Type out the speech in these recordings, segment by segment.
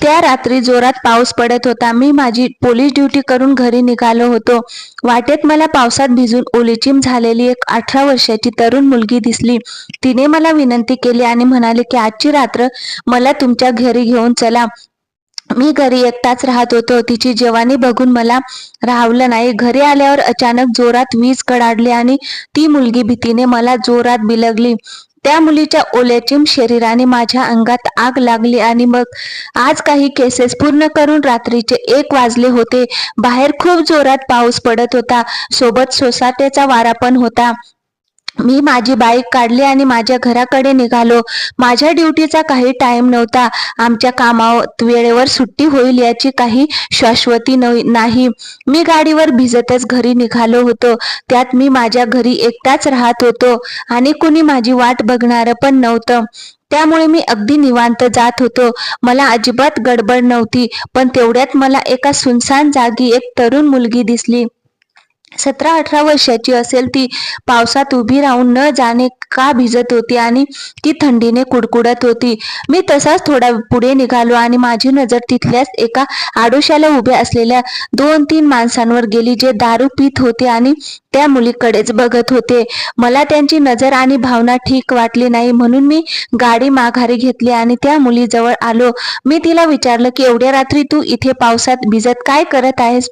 त्या रात्री जोरात पाऊस पडत होता. मी माझी पोलीस ड्युटी करून घरी निघालो होतो. वाटेत मला पावसात भिजून ओलीचीम झालेली एक अठरा वर्षाची तरुण मुलगी दिसली. तिने मला विनंती केली आणि म्हणाले की आजची रात्र मला तुमच्या घरी घेऊन चला. मी घरी एकटाच राहत होतो. तिची जेवानी बघून मला राहवलं नाही. घरी आल्यावर अचानक जोरात वीज कडाडली आणि ती मुलगी भीतीने मला जोरात बिलगली. त्या मुलीच्या ओल्याचिम शरीराने माझ्या अंगात आग लागली आणि मग आज काही केसेस पूर्ण करून रात्रीचे एक वाजले होते. बाहेर खूप जोरात पाऊस पडत होता. सोबत सोसाट्याचा वारा पण होता. मी माझी बाईक काढली आणि माझ्या घराकडे निघालो. माझ्या ड्युटीचा काही टाइम नव्हता. आमच्या कामावर वेळेवर सुट्टी होईल याची काही शाश्वती नाही. मी गाडीवर भिजतच घरी निघालो होतो. त्यात मी माझ्या घरी एकटाच राहत होतो आणि कुणी माझी वाट बघणारं पण नव्हतं. त्यामुळे मी अगदी निवांत जात होतो. मला अजिबात गडबड नव्हती पण तेवढ्यात मला एका सुनसान जागी एक तरुण मुलगी दिसली. सतरा अठरा वर्षाची असेल ती पावसात उभी राहून न जाणे का भिजत होती आणि ती थंडीने कुडकुडत होती. मी तसाच थोडा पुढे निघालो आणि माझी नजर तिथल्याच एका आडोशाला उभ्या असलेल्या दोन तीन माणसांवर गेली जे दारू पित होते आणि त्या मुलीकडेच बघत होते. मला त्यांची नजर आणि भावना ठीक वाटली नाही म्हणून मी गाडी माघारी घेतली आणि त्या मुलीजवळ आलो. मी तिला विचारलं की एवढ्या रात्री तू इथे पावसात भिजत काय करत आहेस?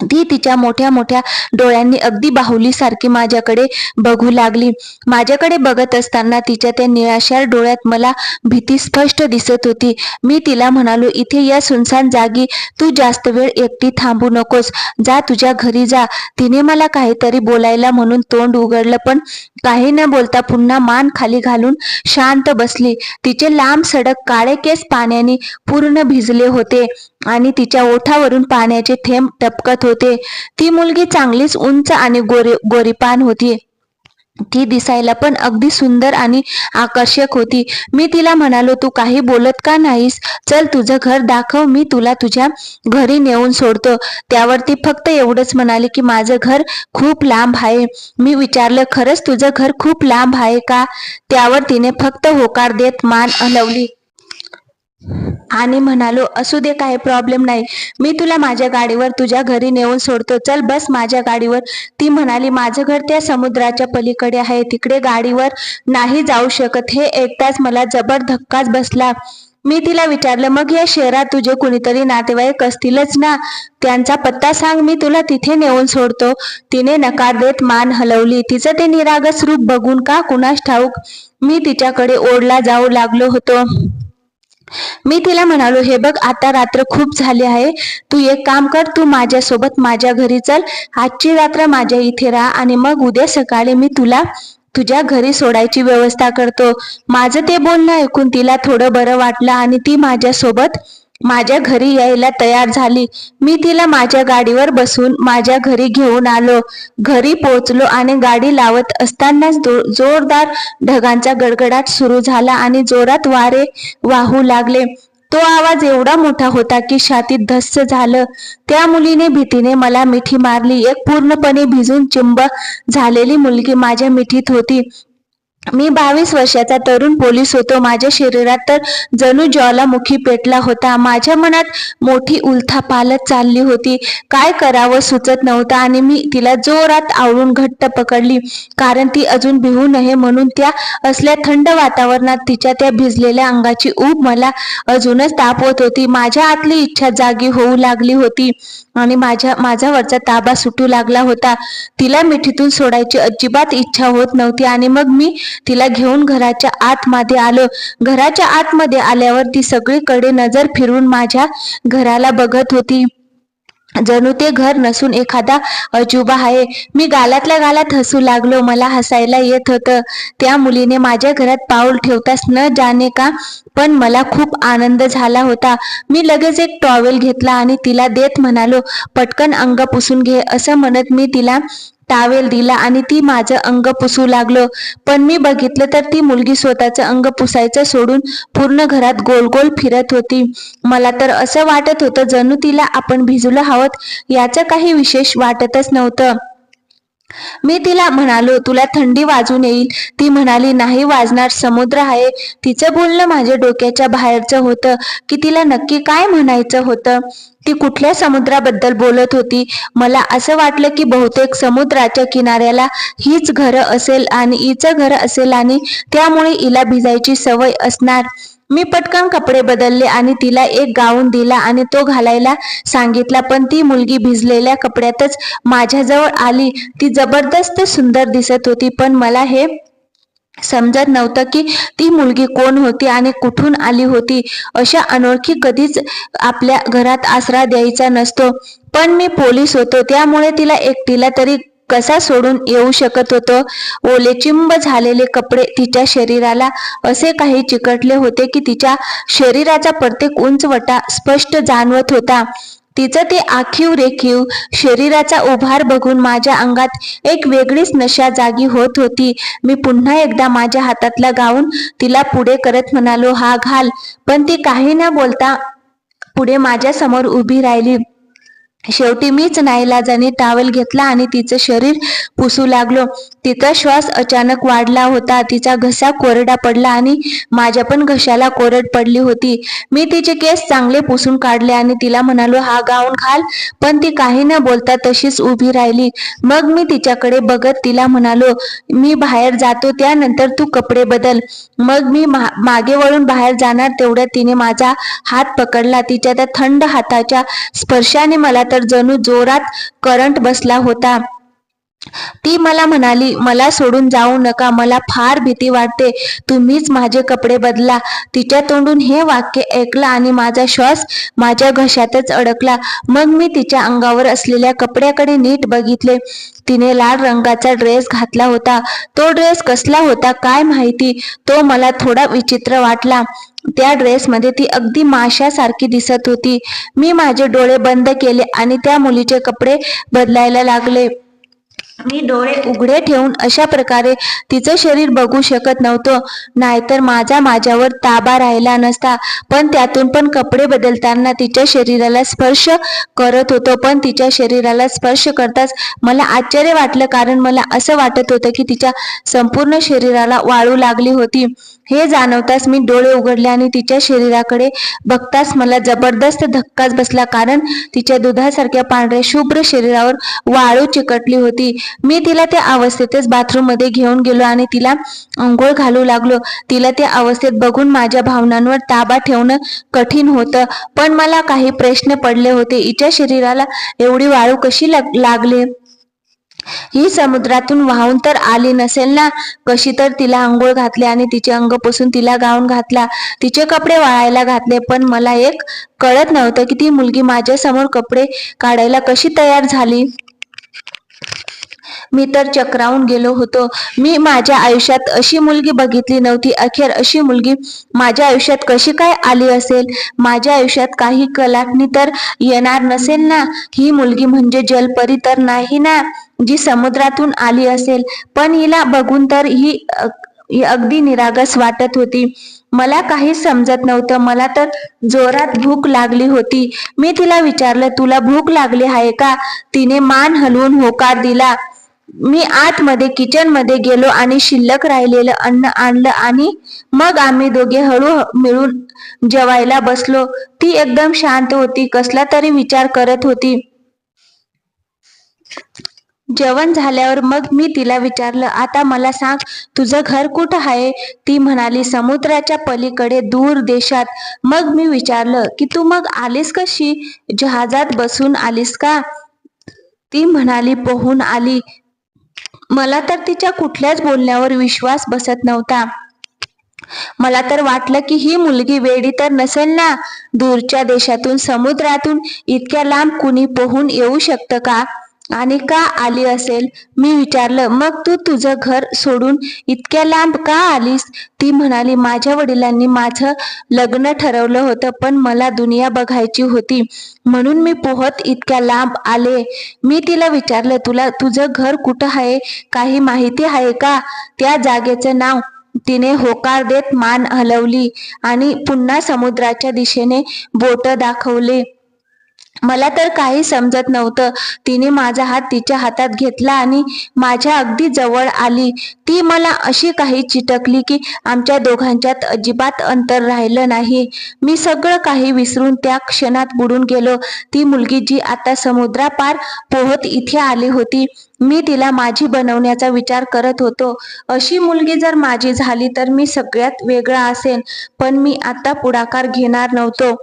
ती तिच्या मोठ्या मोठ्या डोळ्यांनी अगदी बाहुलीसारखी माझ्याकडे बघू लागली. माझ्याकडे बघत असताना तिच्या त्या निराशार डोळ्यात मला भीती स्पष्ट दिसत होती. मी तिला म्हणालो इथे या सुनसान जागी तू जास्त वेळ एकटी थांबू नकोस. जा तुझ्या घरी जा. तिने मला काहीतरी बोलायला म्हणून तोंड उघडलं पण काही न बोलता पुन्हा मान खाली घालून शांत बसली. तिचे लांब सडक काळे केस पाण्याने पूर्ण भिजले होते. आणि तिच्या ओठावरून पाण्याचे थेंब टपकत होते. ती मुलगी चांगलीच उंच आणि गोरी गोरीपान होती. ती दिसायला पण अगदी सुंदर आणि आकर्षक होती. मी तिला म्हणालो तू काही बोलत का नाहीस? चल तुझं घर दाखव मी तुला तुझ्या घरी नेऊन सोडतो. त्यावर ती फक्त एवढंच म्हणाली की माझं घर खूप लांब आहे. मी विचारलं खरंच तुझं घर खूप लांब आहे का? त्यावर तिने फक्त होकार देत मान हलवली. आणि म्हणालो असू दे काही प्रॉब्लेम नाही. मी तुला माझ्या गाडीवर तुझ्या घरी नेऊन सोडतो. चल बस माझ्या गाडीवर. ती म्हणाली माझं घर त्या समुद्राच्या पलीकडे आहे. तिकडे गाडीवर नाही जाऊ शकत. हे एकटाच मला जबर धक्काच बसला. मी तिला विचारलं मग या शहरात तुझे कुणीतरी नातेवाईक असतीलच ना? त्यांचा पत्ता सांग मी तुला तिथे नेऊन सोडतो. तिने नकार देत मान हलवली तिचं ते निरागस रूप बघून का कुणास ठाऊक? मी तिच्याकडे ओढला जाऊ लागलो होतो. मी तिला म्हणालो हे बघ आता रात्र खूप झाली आहे. तू एक काम कर तू माझ्यासोबत माझ्या घरी चल. आजची रात्र माझ्या इथे राहा आणि मग उद्या सकाळी मी तुला तुझ्या घरी सोडायची व्यवस्था करतो. माझं ते बोलणं ऐकून तिला थोडं बरं वाटलं आणि ती माझ्यासोबत माझ्या घरी यायला तयार झाली. मी तिला माझ्या गाडीवर बसून माझ्या घरी घेऊन आलो. घरी पोहोचलो आणि गाडी लावत असतानाच जोरदार ढगांचा गडगडाट सुरू झाला आणि जोरात वारे वाहू लागले. तो आवाज एवढा मोठा होता की छातीत धस्स झालं. त्या मुलीने भीतीने मला मिठी मारली. एक पूर्णपणे भिजून चिंब झालेली मुलगी माझ्या मिठीत होती. मी बावीस वर्षाचा तरुण पोलीस होतो. माझ्या शरीरात तर जणू ज्वालामुखी पेटला होता. माझ्या मनात मोठी उलथा पालत चालली होती. काय करावं सुचत नव्हतं आणि मी तिला जोरात आवळून घट्ट पकडली. कारण ती अजून भिवू नये म्हणून त्या असल्या थंड वातावरणात तिच्या त्या भिजलेल्या अंगाची ऊब मला अजूनच तापवत होती. माझ्या आतली इच्छा जागी होऊ लागली होती. आणि माझ्या माझ्यावरचा ताबा सुटू लागला होता. तिला मिठीतून सोडायची अजिबात इच्छा होत नव्हती आणि मग मी तिला घेऊन घराच्या आतमध्ये आलो. घराच्या आतमध्ये आल्यावर ती सगळीकडे नजर फिरून माझ्या घराला बघत होती. जणू ते घर नसून एखादा अजुबा आहे. मी गालातल्या गालात हसू लागलो. मला हसायला येत होतं. त्या मुलीने माझ्या घरात पाऊल ठेवताच न जाणे का? पण मला खूप आनंद झाला होता. मी लगेच एक टॉवेल घेतला आणि तिला देत म्हणालो पटकन अंग पुसून घे. असं म्हणत मी तिला टावेल दिला आणि ती माझं अंग पुसू लागलो. पण मी बघितलं तर ती मुलगी स्वतःचं अंग पुसायचं सोडून पूर्ण घरात गोल गोल फिरत होती. मला तर असं वाटत होतं जणू तिला आपण भिजूला आहोत याचं काही विशेष वाटतच नव्हतं. मी तिला म्हणालो तुला थंडी वाजून येईल. ती म्हणाली नाही वाजणार समुद्र आहे. तिचं बोलणं माझ्या डोक्याच्या बाहेरचं होतं की तिला नक्की काय म्हणायचं होतं. ती कुठल्या समुद्राबद्दल बोलत होती? मला असं वाटलं की बहुतेक समुद्राच्या किनाऱ्याला हीच घरं असेल आणि हिचं घर असेल आणि त्यामुळे हिला भिजायची सवय असणार. मी पटकन कपडे बदलले आणि तिला एक गाऊन दिला आणि तो घालायला सांगितला पण ती मुलगी भिजलेल्या कपड्यातच माझ्याजवळ आली. ती जबरदस्त सुंदर दिसत होती पण मला हे समजत नव्हतं की ती मुलगी कोण होती आणि कुठून आली होती. अशा अनोळखी कधीच आपल्या घरात आसरा द्यायचा नसतो. पण मी पोलीस होतो त्यामुळे तिला एकटीला तरी कसा सोडून येऊ शकत होतो? ओलेचिंब झालेले कपडे तिच्या शरीराला असे काही चिकटले होते की तिच्या शरीराचा प्रत्येक उंचवटा स्पष्ट जाणवत होता. तिचं ते आखीव रेखीव शरीराचा उभार बघून माझ्या अंगात एक वेगळीच नशा जागी होत होती. मी पुन्हा एकदा माझ्या हातातला गाऊन तिला पुढे करत म्हणालो हा घाल. पण ती काही न बोलता पुढे माझ्यासमोर उभी राहिली. शेवटी मीच नाईलाजाने टावल घेतला आणि तिचं शरीर पुसू लागलो. तिचा श्वास अचानक वाढला होता. तिचा घसा कोरडा पडला आणि माझ्या पण घशाला कोरड पडली होती. मी तिचे केस चांगले पुसून काढले आणि तिला म्हणालो हा गाऊन घाल. पण ती काही न बोलता तशीच उभी राहिली. मग मी तिच्याकडे बघत तिला म्हणालो मी बाहेर जातो त्यानंतर तू कपडे बदल. मग मी मा- मागे वळून बाहेर जाणार तेवढ्यात तिने माझा हात पकडला. तिच्या त्या थंड हाताच्या स्पर्शाने मला तर जणू जोरात करंट बसला होता. ती मला म्हणाली मला सोडून जाऊ नका मला फार भीती वाटते. तुम्हीच माझे कपडे बदला. तिच्या तोंडून हे वाक्य ऐकलं आणि माझा श्वास माझ्या घशातच अडकला. मग मी तिच्या अंगावर असलेल्या कपड्याकडे नीट बघितले. तिने लाल रंगाचा ड्रेस घातला होता. तो ड्रेस कसला होता काय माहिती? तो मला थोडा विचित्र वाटला. त्या ड्रेसमध्ये ती अगदी माशासारखी दिसत होती. मी माझे डोळे बंद केले आणि त्या मुलीचे कपडे बदलायला लागले. मी डोळे उघडे ठेवून अशा प्रकारे तिचं शरीर बघू शकत नव्हतो. नाहीतर माझा माझ्यावर ताबा राहिला नसता. पण त्यातून पण कपडे बदलताना तिच्या शरीराला स्पर्श करत होतो. पण तिच्या शरीराला स्पर्श करताच मला आश्चर्य वाटलं. कारण मला असं वाटत होतं की तिच्या संपूर्ण शरीराला वाळू लागली होती. हे जाणवताच मी डोळे उघडले आणि तिच्या शरीराकडे बघताच मला जबरदस्त धक्काच बसला कारण तिच्या दुधासारख्या पांढऱ्या शुभ्र शरीरावर वाळू चिकटली होती. मी तिला त्या अवस्थेतच बाथरूममध्ये घेऊन गेलो आणि तिला अंघोळ घालू लागलो. तिला त्या अवस्थेत बघून माझ्या भावनांवर ताबा ठेवणं कठीण होतं पण मला काही प्रश्न पडले होते. हिच्या शरीराला एवढी वाळू कशी लाग- लागली? ही समुद्रातून वाहून तर आली नसेल ना? कशी तर तिला आंघोळ घातली आणि तिचे अंग पुसून तिला गाऊन घातला. तिचे कपडे वाळायला घातले पण मला एक कळत नव्हतं की ती मुलगी माझ्यासमोर कपडे काढायला कशी तयार झाली. मी तर चक्रावून गेलो होतो. मी माझ्या आयुष्यात अशी मुलगी बघितली नव्हती. अखेर अशी मुलगी माझ्या आयुष्यात कशी काय आली असेल? माझ्या आयुष्यात काही कलाटणी तर येणार नसेल ना? ही मुलगी म्हणजे जलपरी तर नाही ना? जी समुद्रातून आली असेल. पण हिला बघून तर ही ही अगदी निरागस वाटत होती. मला काहीच समजत नव्हतं. मला तर जोरात भूक लागली होती. मी तिला विचारलं तुला भूक लागली आहे का? तिने मान हलवून होकार दिला. मी आतमध्ये किचनमध्ये गेलो आणि शिल्लक राहिलेलं अन्न आणलं आणि मग आम्ही दोघे हळू मिळून जेवायला बसलो. ती एकदम शांत होती कसला तरी विचार करत होती. जेवण झाल्यावर मग मी तिला विचारलं आता मला सांग तुझं घर कुठं आहे? ती म्हणाली समुद्राच्या पलीकडे दूर देशात. मग मी विचारलं की तू मग आलीस कशी? जहाजात बसून आलीस का? ती म्हणाली पोहून आली. मला तर तिच्या कुठल्याच बोलण्यावर विश्वास बसत नव्हता. मला तर वाटलं की ही मुलगी वेडी तर नसेल ना? दूरच्या देशातून समुद्रातून इतक्या लांब कुणी पोहून येऊ शकतं का? आणि का आली असेल? मी विचारलं. मग तू तुझं घर सोडून इतक्या लांब का आलीस? ती म्हणाली माझ्या वडिलांनी माझं लग्न ठरवलं होतं पण मला दुनिया बघायची होती. म्हणून मी पोहत इतक्या लांब आले. मी तिला विचारलं तुला तुझं घर कुठं आहे? काही माहिती आहे का? त्या जागेचं नाव तिने होकार देत मान हलवली आणि पुन्हा समुद्राच्या दिशेने बोट दाखवले. मला तर काही समजत नव्हतं. तिने माझा हात तिच्या हातात घेतला आणि माझ्या अगदी जवळ आली. ती मला अशी काही चिटकली की आमच्या दोघांच्यात अजिबात अंतर राहिलं नाही. मी सगळं काही विसरून त्या क्षणात बुडून गेलो. ती मुलगी जी आता समुद्रापार पोहत इथे आली होती मी तिला माझी बनवण्याचा विचार करत होतो. अशी मुलगी जर माझी झाली तर मी सगळ्यात वेगळा असेन पण मी आता पुढाकार घेणार नव्हतो.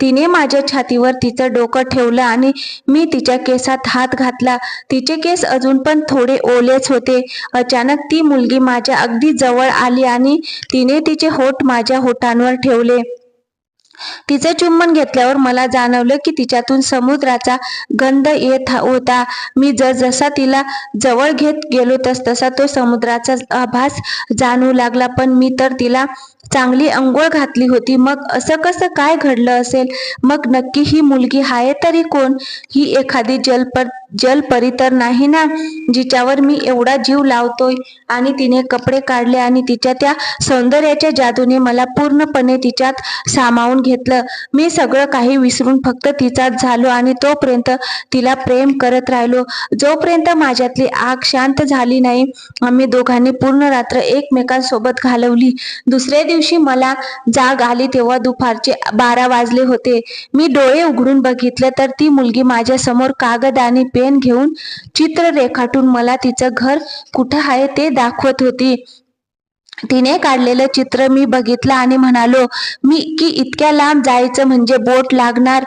तिने माझ्या छातीवर तिचं डोकं ठेवलं आणि मी तिच्या केसात हात घातला. तिचे केस अजून पण थोडे ओलेच होते. अचानक ती मुलगी माझ्या अगदी जवळ आली आणि तिने तिचे होठ माझ्या होठांवर ठेवले. तिचं चुंबन घेतल्यावर मला जाणवलं की तिच्यातून समुद्राचा गंध येत होता. मी जसा तिला जवळ घेत गेलो तस तसा तो समुद्राचा आभास जाणवू लागला. पण मी तर तिला चांगली अंघोळ घातली होती. मग असं कसं काय घडलं असेल? मग नक्की ही मुलगी आहे तरी कोण? ही एखादी जलपर जलपरी तर नाही ना? जिच्यावर मी एवढा जीव लावतोय. आणि तिने कपडे काढले आणि तिच्या त्या सौंदर्याच्या जादूने मला पूर्णपणे तिच्यात सामावून घेतलं. मी सगळं काही विसरून फक्त तिचाच झालो आणि तोपर्यंत तिला प्रेम करत राहिलो. जोपर्यंत माझ्यातली आग शांत झाली नाही आम्ही दोघांनी पूर्ण रात्र एकमेकांसोबत घालवली. दुसऱ्या दिवशी मला जाग आली तेव्हा दुपारचे बारा वाजले होते. मी डोळे उघडून बघितले तर ती मुलगी माझ्यासमोर कागद आणि पेन घेऊन चित्र रेखाटून मला तिचं घर कुठं आहे ते दाखवत होती. तिने काढलेलं चित्र मी बघितलं आणि म्हणालो मी की इतक्या लांब जायचं म्हणजे बोट लागणार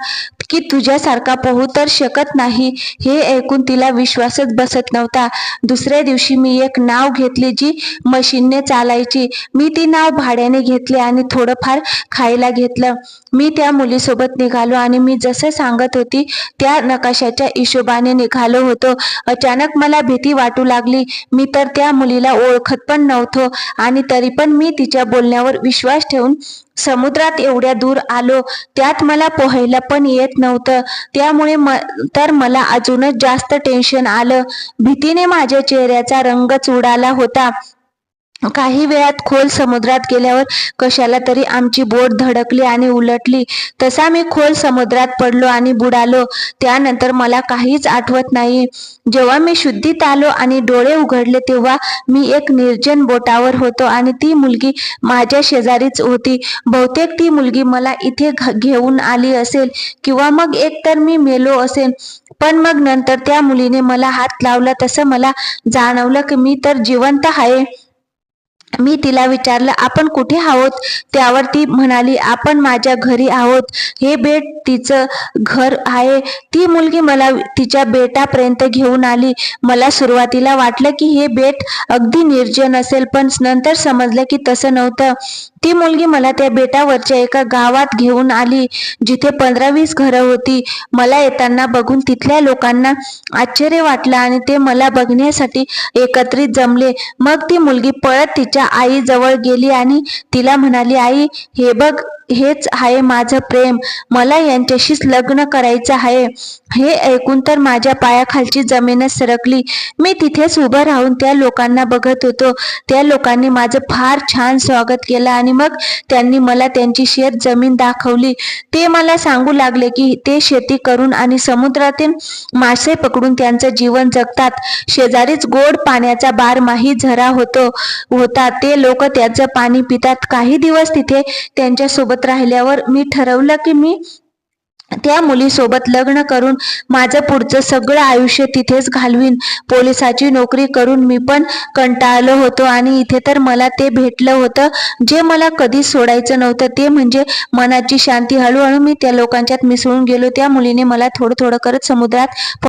की तुझ्यासारखा पोहू तर शकत नाही हे ऐकून तिला विश्वासच बसत नव्हता. दुसऱ्या दिवशी मी एक नाव घेतली जी मशीनने चालायची. मी ती नाव भाड्याने घेतली आणि थोडंफार खायला घेतलं. मी त्या मुलीसोबत निघालो आणि मी जसं सांगत होती त्या नकाशाच्या हिशोबाने निघालो होतो. अचानक मला भीती वाटू लागली. मी तर त्या मुलीला ओळखत पण नव्हतो आणि तरी पण मी तिच्या बोलण्यावर विश्वास ठेवून समुद्रात एवढ्या दूर आलो. त्यात मला पोहायला पण येत नव्हतं. त्यामुळे म तर मला अजूनच जास्त टेन्शन आलं. भीतीने माझ्या चेहऱ्याचा रंगच उडाला होता. काही वेळात खोल समुद्रात गेल्यावर कशाला तरी आमची बोट धडकली आणि उलटली. तसा मी खोल समुद्रात पडलो आणि बुडालो. त्यानंतर मला काहीच आठवत नाही. जेव्हा मी शुद्धीत आलो आणि डोळे उघडले तेव्हा मी एक निर्जन बोटावर होतो आणि ती मुलगी माझ्या शेजारीच होती. बहुतेक ती मुलगी मला इथे घेऊन आली असेल किंवा मग एकतर मी मेलो असेल पण मग नंतर त्या मुलीने मला हात लावला. तसं मला जाणवलं की मी तर जिवंत आहे. मी तिला विचारलं आपण कुठे आहोत? त्यावर ती म्हणाली आपण माझ्या घरी आहोत. हे बेट तिचं घर आहे. ती मुलगी मला तिच्या बेटापर्यंत घेऊन आली. मला सुरुवातीला वाटलं की हे बेट अगदी निर्जन असेल पण नंतर समजलं की तसं नव्हतं. ती मुलगी मला त्या बेटावरच्या एका गावात घेऊन आली जिथे पंधरा वीस घरं होती. मला येताना बघून तिथल्या लोकांना आश्चर्य वाटलं आणि ते मला बघण्यासाठी एकत्रित जमले. मग ती मुलगी पळत तिच्या आईजवळ गेली आणि तिला म्हणाली आई हे बघ हेच आहे माझं प्रेम. मला यांच्याशीच लग्न करायचं आहे. हे ऐकून तर माझ्या पायाखालची जमीनच सरकली. मी तिथेच उभं राहून त्या लोकांना बघत होतो. त्या लोकांनी माझं फार छान स्वागत केलं आणि मग त्यांनी मला त्यांची शेत जमीन दाखवली. ते मला सांगू लागले की ते शेती करून आणि समुद्रातील मासे पकडून त्यांचं जीवन जगतात. शेजारीच गोड पाण्याचा बारमाही झरा होतो होता. ते लोक त्याचं पाणी पितात. काही दिवस तिथे त्यांच्यासोबत राहिल्यावर मी ठरवलं की मी त्या मुलीसोबत लग्न करून माझं पुढचं सगळं आयुष्य तिथेच घालवीन. पोलिसाची नोकरी करून मी पण कंटाळलो होतो आणि इथे तर मला ते भेटलं होतं. जे मला कधीच सोडायचं नव्हतं ते म्हणजे मनाची शांती. हळूहळू मी त्या लोकांच्यात मिसळून गेलो. त्या मुलीने मला थोडं थोडं करत समुद्रात